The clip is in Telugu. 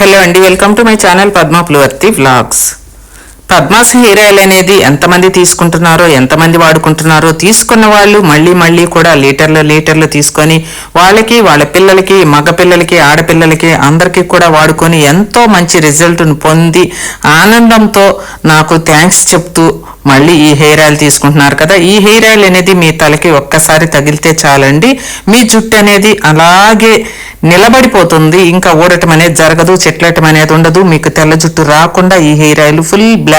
హలో అండి welcome to my channel Padma ప్లవర్తి vlogs Padma's hair oil అనేది ఎంతమంది తీసుకుంటున్నారో ఎంతమంది వాడుకుంటున్నారో తీసుకున్న వాళ్ళు మళ్ళీ మళ్ళీ కూడా లీటర్లు లీటర్లు తీసుకొని వాళ్ళకి వాళ్ళ పిల్లలకి మగ పిల్లలకి ఆడపిల్లలకి అందరికీ కూడా వాడుకొని ఎంతో మంచి రిజల్ట్ను పొంది ఆనందంతో నాకు థ్యాంక్స్ చెప్తూ మళ్ళీ ఈ హెయిర్ ఆయిల్ తీసుకుంటున్నారు కదా. ఈ హెయిర్ ఆయిల్ అనేది మీ తలకి ఒక్కసారి తగిలితే చాలండి. మీ జుట్టు అనేది అలాగే నిలబడిపోతుంది. ఇంకా ఊడటం అనేది జరగదు చెట్లటం అనేది ఉండదు. మీకు తెల్ల జుట్టు రాకుండా ఈ హెయిర్ ఆయిల్ ఫుల్ బ్లాక్